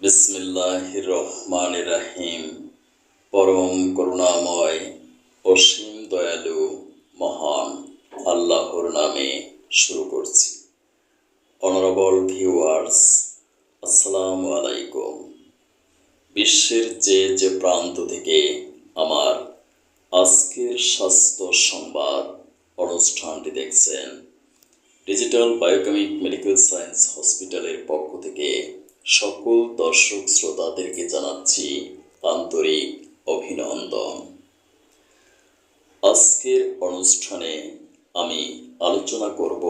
বিসমিল্লাহ রহমান রাহিম পরম করুণাময়, অসীম দয়ালু, মহান আল্লাহর নামে শুরু করছি। অনারেবল ভিউয়ার্স আসসালামু আলাইকুম। বিশ্বের যে যে প্রান্ত থেকে আমার আজকের স্বাস্থ্য সংবাদ অনুষ্ঠানটি দেখছেন ডিজিটাল বায়োকেমিক মেডিকেল সায়েন্স হসপিটালের পক্ষ থেকে সকল দর্শক শ্রোতাদেরকে জানাচ্ছি আন্তরিক অভিনন্দন। আজকের অনুষ্ঠানে আমি আলোচনা করব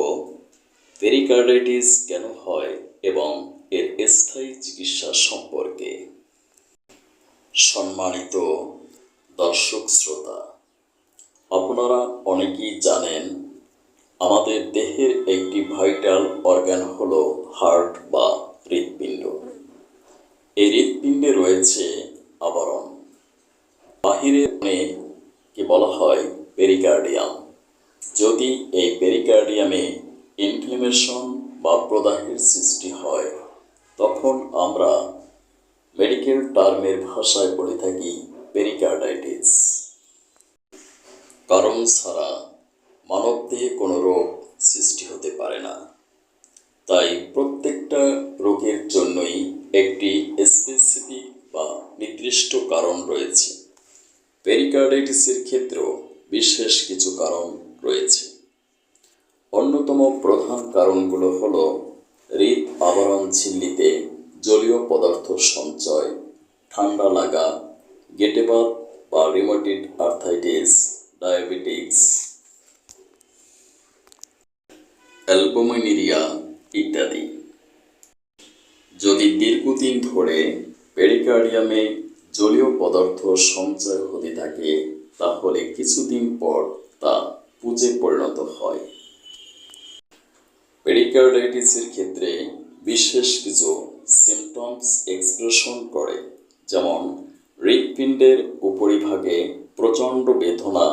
পেরিকার্ডাইটিস কেন হয় এবং এর স্থায়ী চিকিৎসা সম্পর্কে। সম্মানিত দর্শক শ্রোতা, আপনারা অনেকেই জানেন, আমাদের দেহের একটি ভাইটাল অর্গান হলো হার্ট বা হৃৎপিণ্ড। এই হৃৎপিণ্ডে রয়েছে আবরণ। বাহিরে কি বলা হয় পেরিকার্ডিয়াম যদি এই পেরিকার্ডিয়ামে ইনফ্লেমেশন বা প্রদাহের সৃষ্টি হয়, তখন আমরা মেডিকেল টার্মের ভাষায় বলে থাকি পেরিকার্ডাইটিস কারণ ছাড়া মানবদেহে কোনো রোগ সৃষ্টি হতে পারে না। তাই প্রত্যেকটা রোগের জন্যই একটি স্পেসিফিক বা নির্দিষ্ট কারণ রয়েছে। পেরিকার্ডাইটিসের ক্ষেত্রেও বিশেষ কিছু কারণ রয়েছে। অন্যতম প্রধান কারণগুলো হল হৃদ আবরণ ঝিল্লিতে জলীয় পদার্থ সঞ্চয়, ঠান্ডা লাগা, গেটেবাত বা রিমোটিড আর্থাইটিস ডায়াবেটিস অ্যালবোমিনিরিয়া ইত্যাদি। যদি দীর্ঘদিন ধরে পেরিকার্ডিয়ামে জলীয় পদার্থ সঞ্চয় হতে থাকে, তাহলে কিছুদিন পর তা পুজে পরিণত হয়। পেরিকার্ডাইটিসের ক্ষেত্রে বিশেষ কিছু সিমটমস এক্সপ্রেশন করে, যেমন হৃৎপিণ্ডের উপরিভাগে প্রচণ্ড বেদনা,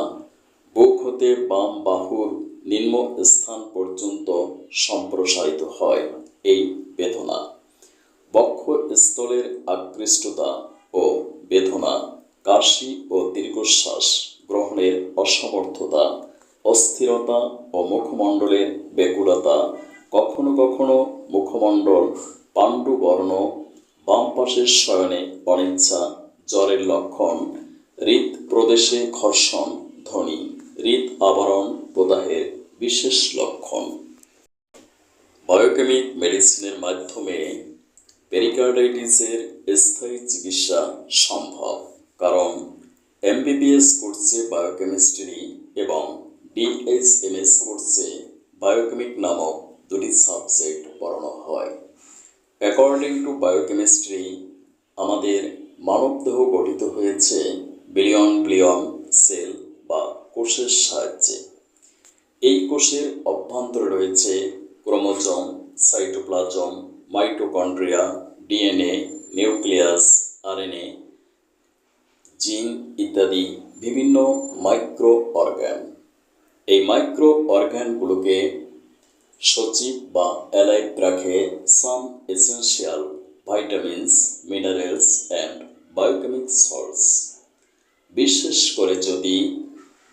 বুক হতে বাম বাহুর নিম্ন স্থান পর্যন্ত সম্প্রসারিত হয় এই বেদনা। বক্ষ স্থলের আকৃষ্টতা ও বেদনা, কাশি ও দীর্ঘশ্বাস গ্রহণের অসমর্থতা, অস্থিরতা ও মুখমণ্ডলের ব্যাকুলতা, কখনো কখনো মুখমণ্ডল পাণ্ডুবর্ণ, বাম পাশের শয়নে অনিচ্ছা, জ্বরের লক্ষণ, হৃদ প্রদেশে ঘর্ষণ, ধ্বনি, হৃদ আবরণ প্রদাহের বিশেষ লক্ষণ। বায়োকেমিক মেডিসিনের মাধ্যমে পেরিকার্ডাইটিসের স্থায়ী চিকিৎসা সম্ভব, কারণ এমবিবিএস কোর্সে বায়োকেমিস্ট্রি এবং ডিএইচএমএস কোর্সে বায়োকেমিক নামক দুটি সাবজেক্ট পড়ানো হয়। অ্যাকর্ডিং টু বায়োকেমিস্ট্রি আমাদের মানবদেহ গঠিত হয়েছে বিলিয়ন বিলিয়ন সেল বা কোষের সাহায্যে। এই কোষের অভ্যন্তরে রয়েছে chromosome cytoplasm mitochondria DNA nucleus RNA gene ইত্যাদি বিভিন্ন মাইক্রো অর্গান এই মাইক্রো অর্গানগুলোকে সচিব বা অ্যালাইভ রাখে some essential vitamins minerals and biochemic salts বিশেষ করে যদি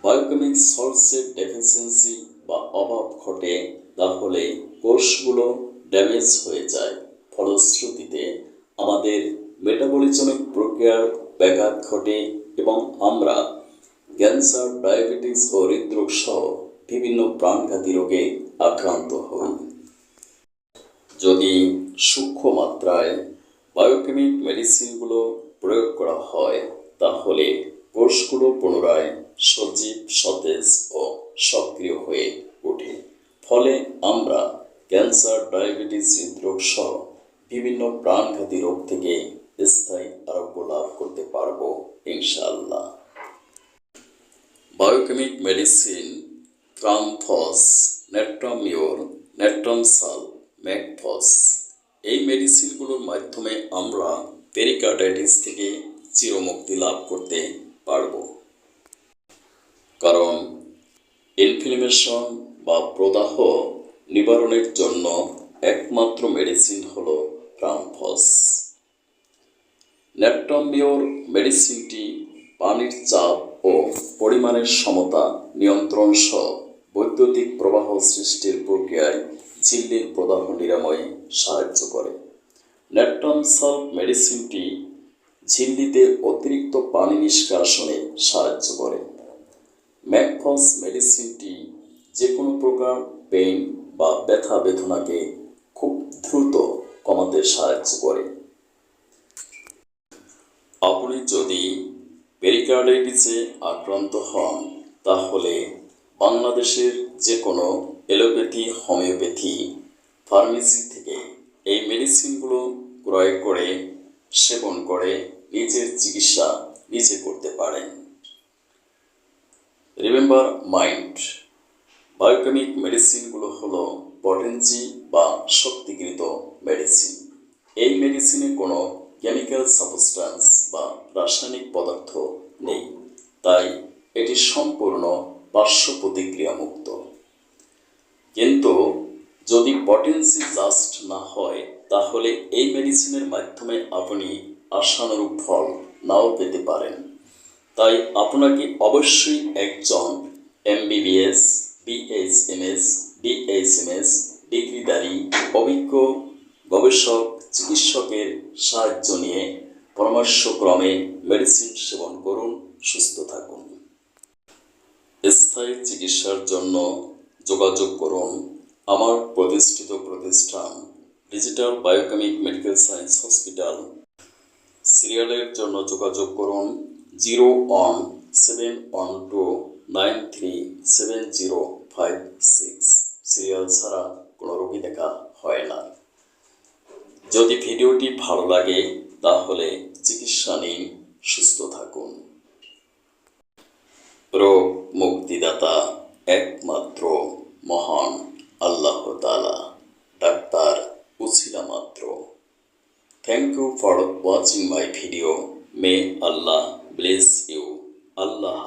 বায়োকেমিক সল্টসের ডেফিসিয়েন্সি বা অভাব ঘটে, তাহলে কোষগুলো ড্যামেজ হয়ে যায়। ফলশ্রুতিতে আমাদের মেটাবলিজমিক প্রক্রিয়ার ব্যাঘাত ঘটে এবং আমরা ক্যান্সার, ডায়াবেটিস ও হৃদরোগ সহ বিভিন্ন প্রাণঘাতী রোগে আক্রান্ত হই। যদি সূক্ষ্ম মাত্রায় বায়োকেমিক মেডিসিনগুলো প্রয়োগ করা হয়, তাহলে কোষগুলো পুনরায় সজীব, সতেজ ও সক্রিয় হয়ে ওঠে। ফলে আমরা ডায়াবেটিস হৃদরোগ সহ বিভিন্ন প্রাণঘাতী রোগ থেকে স্থায়ী আরোগ্য লাভ করতে পারব ইনশাল্লাহ বায়োকেমিক মেডিসিন ক্রামফস নেট্রামিওর নেট্রামসাল ম্যাকফস এই মেডিসিনগুলোর মাধ্যমে আমরা পেরিকার্ডাইটিস থেকে চিরমুক্তি লাভ করতে পারব। কারণ ইনফ্লেমেশন বা প্রদাহ নিবারণের জন্য একমাত্র মেডিসিন হলো ক্রামফস ন্যাট্রামিওর মেডিসিনটি পানির চাপ ও পরিমাণের সমতা নিয়ন্ত্রণ সহ বৈদ্যুতিক প্রবাহ সৃষ্টির প্রক্রিয়ায় ঝিল্লির প্রদাহ নিরাময়ে সাহায্য করে। ন্যাট্রাম মেডিসিনটি ঝিল্লিতে অতিরিক্ত পানি নিষ্কাশনে সাহায্য করে। ম্যাকফস মেডিসিনটি যে কোনো প্রকার পেইন বা ব্যথা বেদনাকে দ্রুত কমাতে সাহায্য করে। আপনি যদি পেরিকার্ডাইটিসে আক্রান্ত হন, তাহলে বাংলাদেশের যে কোনো এলোপ্যাথি হোমিওপ্যাথি ফার্মেসি থেকে এই মেডিসিনগুলো ক্রয় করে, সেবন করে নিজের চিকিৎসা নিজে করতে পারেন। রিমেম্বার মাইন্ড বায়োকেমিক মেডিসিনগুলো হলো পটেন্সি বা শক্তিকৃত মেডিসিন এই মেডিসিনে কোনো কেমিক্যাল সাবস্টান্স বা রাসায়নিক পদার্থ নেই। তাই এটি সম্পূর্ণ পার্শ্ব প্রতিক্রিয়া মুক্ত কিন্তু যদি পটেন্সি জাস্ট না হয়, তাহলে এই মেডিসিনের মাধ্যমে আপনি আশানুরূপ ফল নাও পেতে পারেন। তাই আপনাকে অবশ্যই একজন এমবিবিএস বিএইচএমএস ডিএইচএমএস ডিগ্রিধারী, অভিজ্ঞ, গবেষক, চিকিৎসকের সাহায্য নিয়ে পরামর্শক্রমে মেডিসিন সেবন করুন, সুস্থ থাকুন। স্থায়ী চিকিৎসার জন্য যোগাযোগ করুন। আমার প্রতিষ্ঠিত প্রতিষ্ঠান, digital biochemic medical science hospital. সিরিয়ালের জন্য যোগাযোগ করুন, zero one seven one two nine three seven zero five six. Serial ছাড়া কোনো রোগী দেখা হয় না। যদি ভিডিওটি ভালো লাগে, তাহলে চিকিৎসা নিন, সুস্থ থাকুন। রোগ মুক্তিদাতা একমাত্র মহান আল্লাহ তালা ডাক্তার উসিলা মাত্র। Thank you for watching my video may Allah my you May Allah